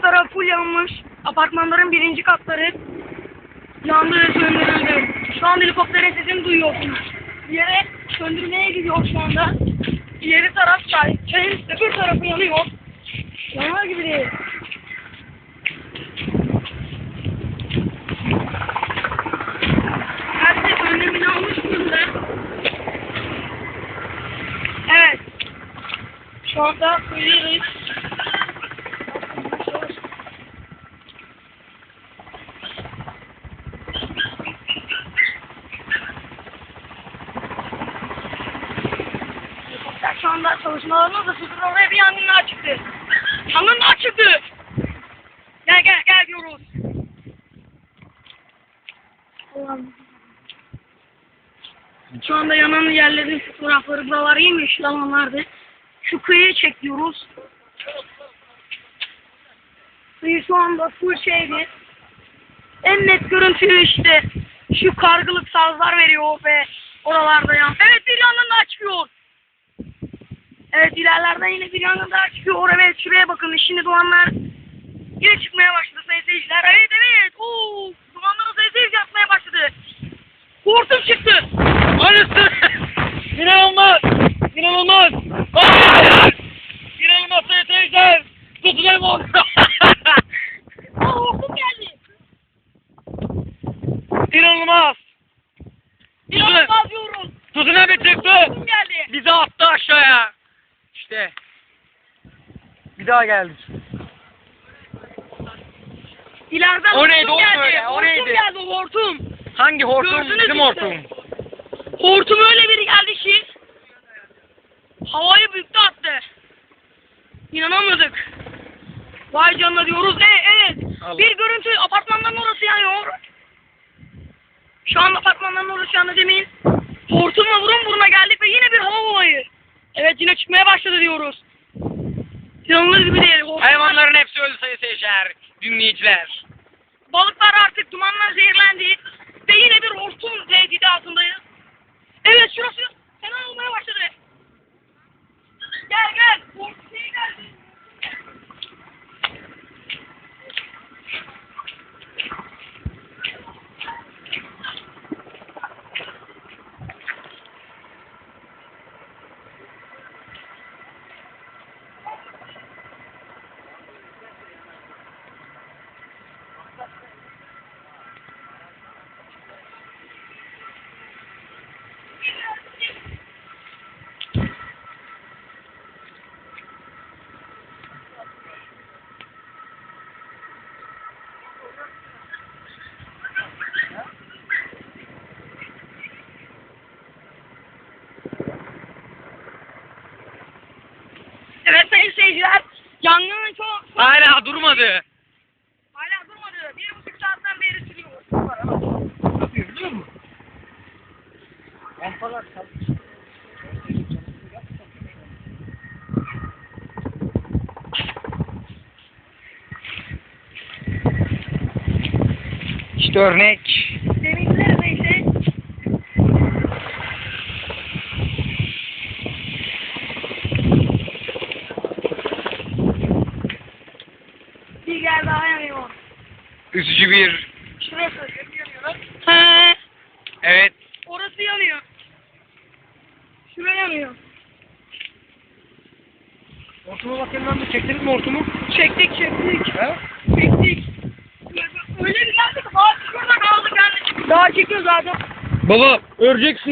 Ön taraf full yanmış. Apartmanların birinci katları yandı ve söndürüldü. Şu an helikopterin sesini duyuyorsunuz. Yere söndürmeye gidiyor şu anda. İleri taraf çay. Çayın öbür tarafı yanıyor. Yanar gibi değil. Herkes önlemini almış. Evet. Şu anda duyuyoruz. Şu anda çalışmalarını da sürdürüyor oraya bir yangınlar çıktı. Yangınlar çıktı. Gel gel gel diyoruz. Allah'ım. Şu anda yanan yerlerin fotoğrafları buralar yemiş alanlardı. Şu kıyıyı çekiyoruz. Kıyı şu anda full şeydi. En net görüntüyü işte şu kargılık sazlar veriyor ve oralarda yan. Evet bir yandan daha çıkıyor. Evet ilerlerden yine bir yandan daha çıkıyor. Evet şuraya bakın şimdi dumanlar yine çıkmaya başladı sayın seyirciler. Evet evet. Oo, dumanları sayın seyirci yapmaya başladı. Hortum çıktı. Aynısı. İnanılmaz. İnanılmaz. Hayır. İnanılmaz sayın seyirciler. Oldu. Aa hortum geldi. İnanılmaz. İnanılmaz diyorum. Tutuna bir çıktı. Hortum geldi. Bizi attı aşağıya. Daha geldik. İleriden O neydi, hortum geldi. o hortum neydi? geldi hortum. Hangi hortum? Gördünüz Bizim işte. hortum. Hortum öyle biri geldi ki havayı büktü attı. İnanamadık. Vay canına diyoruz. E, evet. Allah. Bir görüntü apartmanların orası yanıyor. Şu an apartmanların orası yandı demin. Hortumla burun buruna geldik ve yine bir hava olayı. Evet yine çıkmaya başladı diyoruz. İnanılır gibi değil. Hayvanların hepsi öldü sayın seyirciler. Dinleyiciler. Balıklar artık dumanla zehirlendi. Ve yine bir hortum tehdidi altındayız. Evet şurası fena olmaya başladı. Gel gel. Hortum iyi geldi. Evet sayın seyirciler. Yangının çok Hala durmadı. Lampalar İşte örnek. Deminkiler neyse. Bir yer daha yanıyor. Üzücü bir. Şurası yanıyor. He, Evet. orası yanıyor. Yanıyor. Hortumu bakayım lan bir çektiniz mi hortumu? Çektik çektik. He? Çektik. Öyle bir geldi ki daha şurada kaldı kendi. Daha çekiyor zaten. Baba öreceksin.